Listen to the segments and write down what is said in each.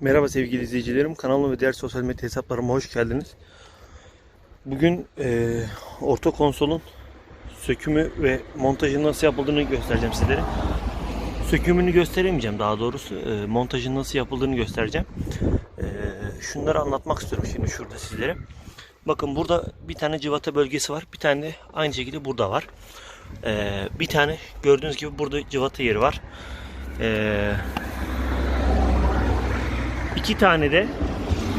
Merhaba sevgili izleyicilerim. Kanalıma ve diğer sosyal medya hesaplarıma hoş geldiniz. Bugün eee, orta konsolun sökümü ve montajı nasıl yapıldığını göstereceğim sizlere. Sökümünü gösteremeyeceğim daha doğrusu. Eee montajın nasıl yapıldığını göstereceğim. Eee, şunları anlatmak istiyorum şimdi şurada sizlere. Bakın burada bir tane civata bölgesi var. Bir tane de aynı şekilde burada var. Eee, bir tane gördüğünüz gibi burada civata yeri var. Eee İki tane de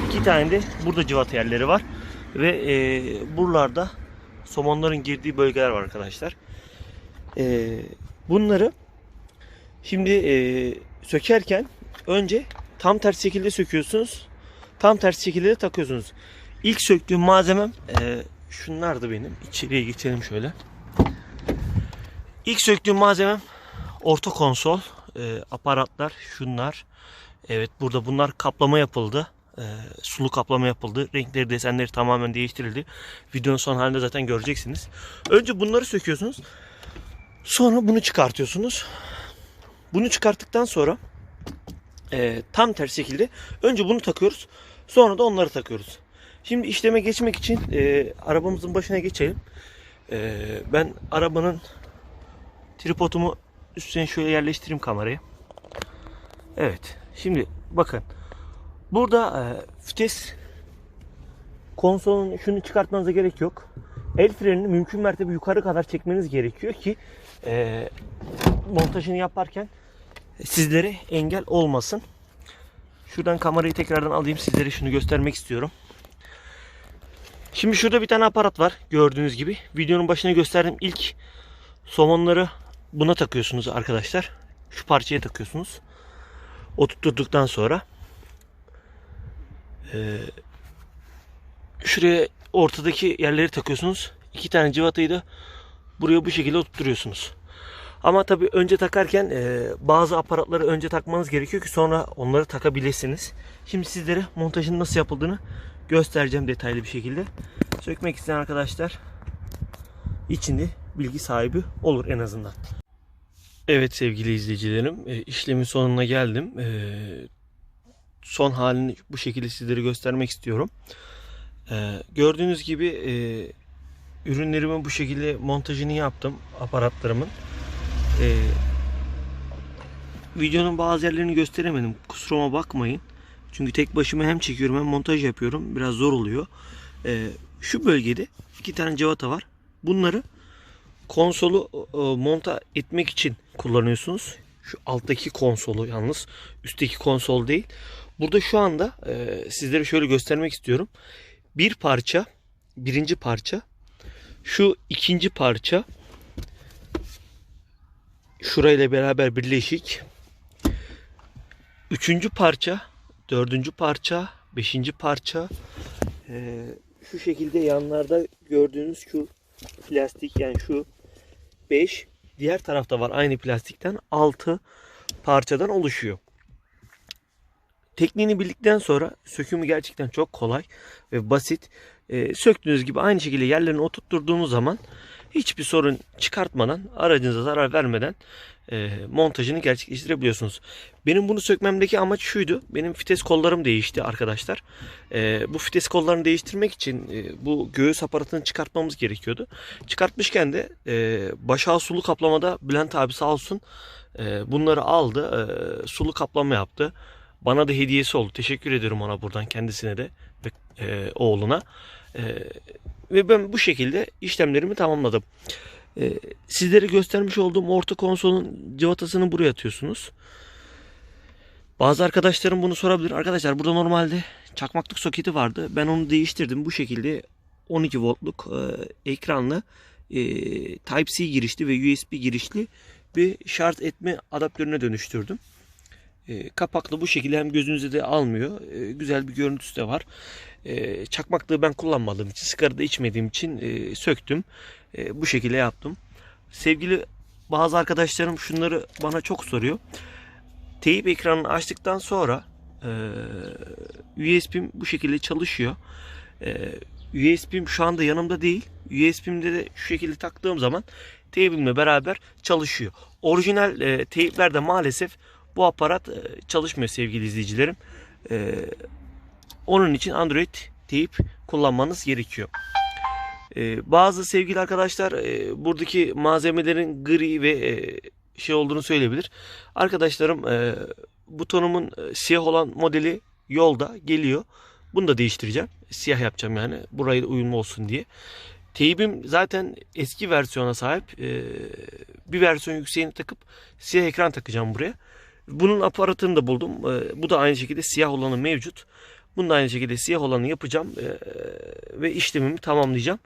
iki tane de burada cıvata yerleri var ve e, buralarda somonların girdiği bölgeler var arkadaşlar. E, bunları şimdi e, sökerken önce tam ters şekilde söküyorsunuz. Tam ters şekilde de takıyorsunuz. İlk söktüğüm malzemem e, şunlardı benim. İçeriye geçelim şöyle. İlk söktüğüm malzemem orta konsol, e, aparatlar, şunlar. Evet burada bunlar kaplama yapıldı. Ee, sulu kaplama yapıldı. Renkleri, desenleri tamamen değiştirildi. Videonun son halinde zaten göreceksiniz. Önce bunları söküyorsunuz. Sonra bunu çıkartıyorsunuz. Bunu çıkarttıktan sonra e, tam ters şekilde önce bunu takıyoruz. Sonra da onları takıyoruz. Şimdi işleme geçmek için e, arabamızın başına geçelim. E, ben arabanın tripodumu üstüne şöyle yerleştireyim kamerayı. Evet. Şimdi bakın. Burada e, vites konsolun şunu çıkartmanıza gerek yok. El frenini mümkün mertebe yukarı kadar çekmeniz gerekiyor ki e, montajını yaparken sizlere engel olmasın. Şuradan kamerayı tekrardan alayım sizlere şunu göstermek istiyorum. Şimdi şurada bir tane aparat var gördüğünüz gibi. Videonun başına gösterdiğim ilk somonları buna takıyorsunuz arkadaşlar. Şu parçaya takıyorsunuz oturttuktan sonra e, şuraya ortadaki yerleri takıyorsunuz. İki tane civatayı da buraya bu şekilde oturtuyorsunuz. Ama tabi önce takarken e, bazı aparatları önce takmanız gerekiyor ki sonra onları takabilirsiniz. Şimdi sizlere montajın nasıl yapıldığını göstereceğim detaylı bir şekilde. Sökmek isteyen arkadaşlar içinde bilgi sahibi olur en azından. Evet sevgili izleyicilerim, e, işlemin sonuna geldim. E, son halini bu şekilde sizlere göstermek istiyorum. E, gördüğünüz gibi ürünlerimin bu şekilde montajını yaptım, aparatlarımın. Videonun bazı yerlerini gösteremedim, kusuruma bakmayın. Çünkü tek başıma hem çekiyorum hem montaj yapıyorum, biraz zor oluyor. Şu bölgede iki tane cevata var. Bunları konsolu e, monta etmek için kullanıyorsunuz. Şu alttaki konsolu yalnız üstteki konsol değil. Burada şu anda e, sizlere şöyle göstermek istiyorum. Bir parça, birinci parça, şu ikinci parça şurayla beraber birleşik. Üçüncü parça, dördüncü parça, beşinci parça. E, şu şekilde yanlarda gördüğünüz şu plastik yani şu 5 diğer tarafta var aynı plastikten 6 parçadan oluşuyor. Tekniğini bildikten sonra sökümü gerçekten çok kolay ve basit. Ee, söktüğünüz gibi aynı şekilde yerlerini oturtturduğunuz zaman hiçbir sorun çıkartmadan aracınıza zarar vermeden e, montajını gerçekleştirebiliyorsunuz. Benim bunu sökmemdeki amaç şuydu. Benim fites kollarım değişti arkadaşlar. E, bu fites kollarını değiştirmek için e, bu göğüs aparatını çıkartmamız gerekiyordu. Çıkartmışken de e, başa sulu kaplamada Bülent abi sağ olsun e, bunları aldı. E, sulu kaplama yaptı. Bana da hediyesi oldu. Teşekkür ediyorum ona buradan kendisine de ve e, oğluna. E, ve ben bu şekilde işlemlerimi tamamladım. E, sizlere göstermiş olduğum orta konsolun cıvatasını buraya atıyorsunuz. Bazı arkadaşlarım bunu sorabilir. Arkadaşlar burada normalde çakmaklık soketi vardı. Ben onu değiştirdim. Bu şekilde 12 voltluk e, ekranlı e, Type-C girişli ve USB girişli bir şarj etme adaptörüne dönüştürdüm. E, kapaklı bu şekilde hem gözünüze de almıyor. E, güzel bir görüntüsü de var. E, çakmaklığı ben kullanmadığım için, sigara da içmediğim için e, söktüm. Bu şekilde yaptım. Sevgili bazı arkadaşlarım şunları bana çok soruyor. Teyip ekranını açtıktan sonra e, USB'm bu şekilde çalışıyor. E, USB'm şu anda yanımda değil. USB'mde de şu şekilde taktığım zaman teybimle beraber çalışıyor. Orijinal e, maalesef bu aparat e, çalışmıyor sevgili izleyicilerim. E, onun için Android teyip kullanmanız gerekiyor. E, bazı sevgili arkadaşlar buradaki malzemelerin gri ve şey olduğunu söyleyebilir. Arkadaşlarım butonumun siyah olan modeli yolda geliyor. Bunu da değiştireceğim. Siyah yapacağım yani. Burayı uyumlu olsun diye. Teybim zaten eski versiyona sahip. Bir versiyon yükseğini takıp siyah ekran takacağım buraya. Bunun aparatını da buldum. Ee, bu da aynı şekilde siyah olanı mevcut. Bunu da aynı şekilde siyah olanı yapacağım ee, ve işlemimi tamamlayacağım.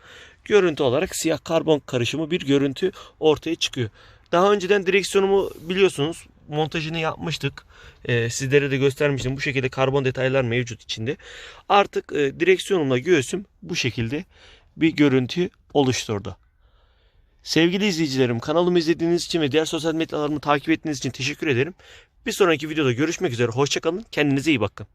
Görüntü olarak siyah karbon karışımı bir görüntü ortaya çıkıyor. Daha önceden direksiyonumu biliyorsunuz montajını yapmıştık. Ee, sizlere de göstermiştim. Bu şekilde karbon detaylar mevcut içinde. Artık e, direksiyonumla göğsüm bu şekilde bir görüntü oluşturdu. Sevgili izleyicilerim kanalımı izlediğiniz için ve diğer sosyal medyalarımı takip ettiğiniz için teşekkür ederim. Bir sonraki videoda görüşmek üzere. Hoşçakalın. Kendinize iyi bakın.